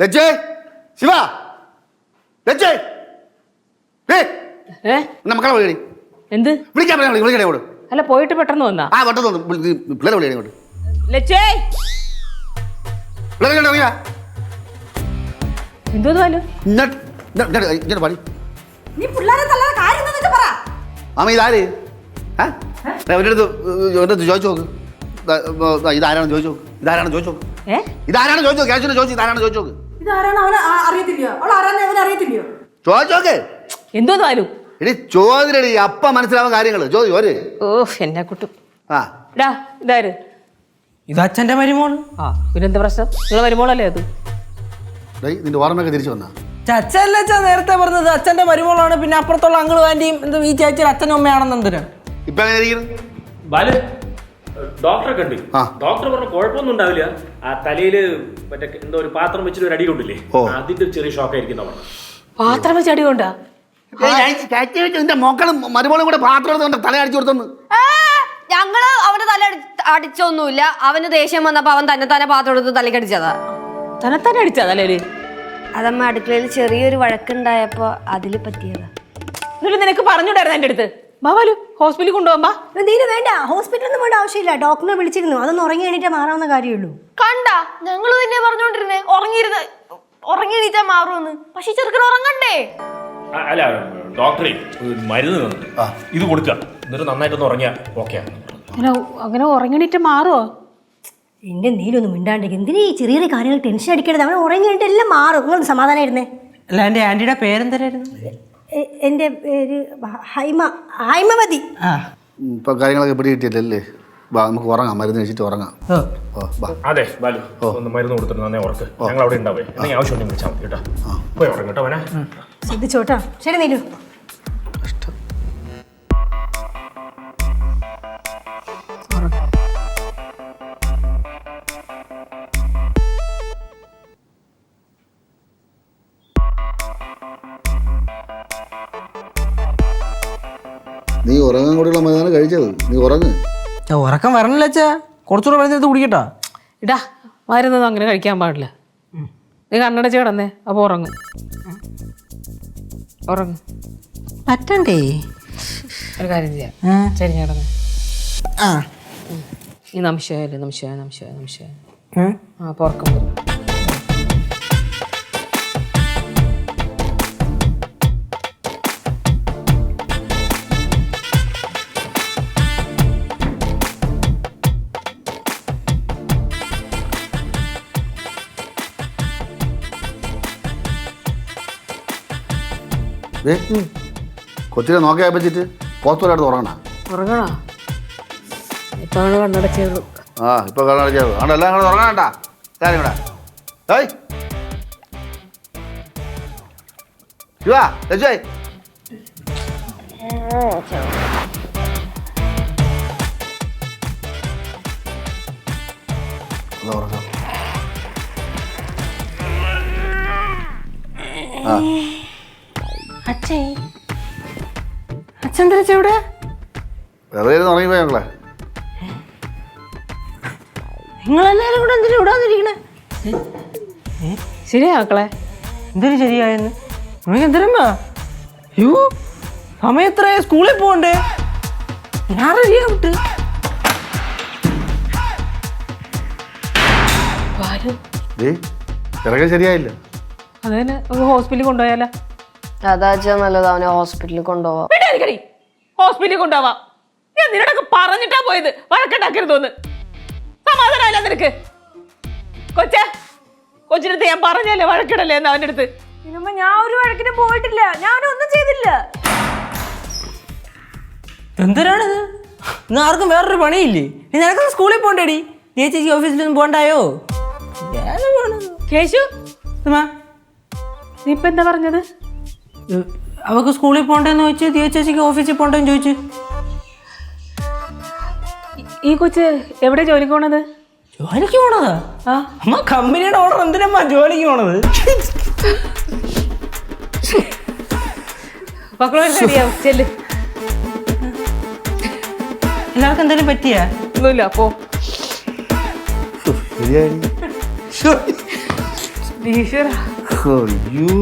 ലജ്ജേ ശിവ? ലജ്ജേ ഏ? മക്കളെ വിളിക്കണേ എന്ത്? വിളിക്കാൻ പറയാം വിളിക്കണേ കൂടെ അല്ല പോയിട്ട് പെട്ടെന്ന് വന്നാ? ആ പെട്ടെന്ന് വന്നു. വിളി- പിള്ളേരെ വിളിക്കണേ ഇങ്ങോട്ട്. ലജ്ജേ പിള്ളേരെ ഇങ്ങോട്ട് ഇറങ്ങിയാ എന്തോന്ന് പോലും ഇങ്ങോട്ട് പാടി. നീ പിള്ളേരെ തല്ലാതെ കാര്യം എന്താ പറ. അമ്മ ഇതാര്? അവരുടെ അടുത്ത് എന്റെ അടുത്ത് ചോദിച്ചു നോക്ക്. ഇതാരാണെന്ന് ചോദിച്ചു നോക്ക്. ഇതാരാണെന്ന് ചോദിച്ചു നോക്ക്. ഇതാരാണെന്ന് ചോദിച്ചു നോക്ക്. ക്യാഷിനെ ചോദിച്ചു ഇതാരാണെന്ന് ചോദിച്ചു നോക്ക്. ഇതാരാണ് അവനെ അവൾ ആരാന്ന് അവന് അറിയത്തില്ലയോ? അപ്പ മനസ്സിലാവുന്ന കാര്യങ്ങൾ ചോദ്യം ഒരു. ഓ എന്നെ കുട്ടു. ആ. ഇടാ ഇതാര്? ഇത് അച്ഛന്റെ മരുമോൾ ആ പിന്നെന്താ പ്രശ്നം? വരുമ്പോളല്ലേ അത്? നിന്റെ ഓർമ്മയൊക്കെ തിരിച്ചു വന്നാ. അച്ഛല്ല നേരത്തെ പറഞ്ഞത് അച്ഛന്റെ മരുമോളാണ് പിന്നെ അപ്പുറത്തുള്ള അങ്കിളും ആന്റിയും എന്താ ഈ ചേച്ചിയുടെ അച്ഛനും അമ്മയാണെന്ന് എന്തിനാ? ഇപ്പൊ എങ്ങനെ ഇരിക്കുന്നു? ബാലു ഡോക്ടറെ കണ്ടു. ഡോക്ടർ പറഞ്ഞ കുഴപ്പമൊന്നും ഉണ്ടാവില്ല. ആ തലയിൽ മറ്റേ എന്തോ ഒരു പാത്രം വെച്ചിട്ട് ഒരു അടി കൊണ്ടില്ലേ. അതിന്റെ ചെറിയ ഷോക്ക് ആയിരിക്കും പറഞ്ഞു പാത്രം വെച്ച് അടി കൊണ്ടാ നിന്റെ മക്കളും മരുമോളും കൂടെ പാത്രം തല അടിച്ചു കൊടുത്തെന്ന്. ഞങ്ങൾ അവന്റെ തല അടി- അടിച്ചൊന്നുമില്ല. അവന് ദേഷ്യം വന്നപ്പോ അവൻ തന്നെ തന്നെ പാത്രം എടുത്ത് തലക്കടിച്ചതാ തന്നെ തന്നെ അടിച്ചാ തലേൽ അതമ്മ അടുക്കളയിൽ ചെറിയൊരു വഴക്കുണ്ടായപ്പോ അതിൽ പറ്റിയതാ. നിനക്ക് പറഞ്ഞുകൂടായിരുന്നു എന്റെ അടുത്ത്? ബാബാലു ഹോസ്പിറ്റലിൽ കൊണ്ടുപോകാം നീന് വേണ്ട ഹോസ്പിറ്റലൊന്നും വേണ്ട ആവശ്യമില്ല. ഡോക്ടറിനെ വിളിച്ചിരുന്നു. അതൊന്ന് ഉറങ്ങി എണീറ്റാ മാറാവുന്ന കാര്യമുള്ളൂ. കണ്ട ഞങ്ങൾ തന്നെ പറഞ്ഞോണ്ടിരുന്നേ. ഉറങ്ങിയിരുന്ന് ഉറങ്ങി എണീറ്റാ മാറുമെന്ന്. പക്ഷെ ചെറുക്കൻ ഉറങ്ങണ്ടേ? അല്ല ഡോക്ടറെ മരുന്ന് തന്നു. ഇത് കൊടുക്കുക എന്നിട്ട് നന്നായിട്ടൊന്ന് ഉറങ്ങിയാ ഓക്കെ അങ്ങനെ അങ്ങനെ ഉറങ്ങിയിട്ട് മാറുമോ എന്റെ നീലൊന്നും മിണ്ടാണ്ടിരിക്കും. എന്തിനാ ഈ ചെറിയ കാര്യങ്ങൾ ടെൻഷൻ അടിക്കരുത്? അവൻ ഉറങ്ങിയിട്ട് എല്ലാം മാറും. നിങ്ങൾ സമാധാനം ഇരുന്നേ അല്ല എന്റെ ആന്റിയുടെ പേരെന്തരായിരുന്നു? എ- എന്റെ പേര് ഹൈമ ഹൈമവതി. ആ. ഇപ്പൊ കാര്യങ്ങളൊക്കെ പിടി കിട്ടിയില്ലല്ലേ വാ നമുക്ക് ഉറങ്ങാം. മരുന്ന് കഴിച്ചിട്ട് ഉറങ്ങാം. ഓ വാ. അതെ ബാലു ഒന്ന് മരുന്ന് കൊടുത്തിട്ട് നന്നേ ഉറക്ക്. ഞങ്ങൾ അവിടെ ഉണ്ടാവേ. എന്തെങ്കിലും ആവശ്യം ഉണ്ടെങ്കിൽ വിളിച്ചാൽ മതി കേട്ടോ. പോയി ഉറങ്ങട്ടോ വന ശ്രദ്ധിച്ചോട്ടോ ശ്രദ്ധിച്ചോട്ടാ. ശരി നീലു. നീ ഉറങ്ങാൻ കൂടിയുള്ള മരുന്നാണ് കഴിച്ചത്. നീ ഉറങ്ങ്. ഉറക്കം വരണില്ല അച്ഛാ കുറച്ചുകൂടെ മരുന്നെടുത്ത് കുടിക്കട്ടാ. ഇടാ മരുന്നൊന്നും അങ്ങനെ കഴിക്കാൻ പാടില്ല. നീ കണ്ണടച്ച് കിടന്നേ അപ്പോൾ ഉറങ്ങും. ഉറങ്ങും. പറ്റണ്ടേ? ഒരു കാര്യം ചെയ്യാം. ആ. ശരി കിടന്നേ. ആ. ഈ നംശയല്ലേ നംശയ നംശയ നംശയ ഉം. ആ പുറക്കം വരും കൊച്ചിനെ നോക്കിയാൽ പറ്റിട്ട് പോത്തോലായിട്ട് ഉറങ്ങണ. ഉറങ്ങണോ? ഇപ്പോഴാണ് കണ്ണടച്ചത് ആ ഇപ്പൊ കണ്ണടച്ചത് അവിടെ എല്ലാം കൂടെ ഉറങ്ങാണ്ട കാര്യം കൂടെ ഏയ്. ശിവാ. ആ. അച്ഛേ അച്ഛൻ ഇവിടെ? വെറുതെ ഇരുന്ന് ഉറങ്ങിപ്പോയി ഞങ്ങളെ നിങ്ങളെല്ലാരും കൂടെ എന്തിനാ ഇവിടെ വന്നിരിക്കണേ? ശരിയാ മക്കളെ? എന്തൊരു ശരിയായെന്ന്? നിങ്ങൾക്ക് എന്തരമ്മ യോ സമയം എത്രയാ സ്കൂളിൽ പോകണ്ടേ ഞാൻ റെഡിയാവിട്ട് ഇറങ്ങാൻ ശരിയായില്ല. അതന്നെ ഹോസ്പിറ്റലിൽ കൊണ്ടുപോയാലോ. അതാച്ചാ നല്ലത്. അവനെ ഹോസ്പിറ്റലിൽ കൊണ്ടുപോവാ. വിടാതിരിക്കടി ഹോസ്പിറ്റലിൽ കൊണ്ടുപോവാ. ഞാൻ നിന്നോടൊക്കെ പറഞ്ഞിട്ടാ പോയത്. വഴക്കുണ്ടാക്കരുതെന്ന്. സമാധാനമല്ല നിനക്ക്. കൊച്ചിന്റെ കൊച്ചിനടുത്ത് ഞാൻ പറഞ്ഞല്ലേ വഴക്കിടല്ലേ എന്ന് അവന്റെ അടുത്ത്. ഇനുമ്പോ ഞാൻ ഒരു വഴക്കിന് പോയിട്ടില്ല. ഞാൻ ഒന്നും ചെയ്തില്ല. എന്തരാണിത്? ഇന്ന് ആർക്കും വേറൊരു പണിയില്ലേ? നീ നിനക്കൊന്ന് സ്കൂളിൽ പോകണ്ടേടി നീ ചേച്ചി ഓഫീസിലൊന്നും പോണത്. കേശു? നീ ഇപ്പൊ എന്താ പറഞ്ഞത്? അവക്ക് സ്കൂളിൽ പോകണ്ടെന്ന് ചോദിച്ചു ദിയ ചേച്ചിക്ക് ഓഫീസിൽ പോകണ്ടെന്ന് ചോദിച്ചു. ഈ കൊച്ച് എവിടെ ജോലിക്ക് പോണത്? ജോലിക്ക് പോണത്? അമ്മ കമ്പനിയുടെ ഓർഡർ എന്തിനമ്മ ജോലിക്ക് പോണത്? ചെല്ല്. എല്ലാവർക്കും എന്തെങ്കിലും പറ്റിയാ? ഒന്നുമില്ല പോ. ശരിയായി. ഈശ്വര. അയ്യോ.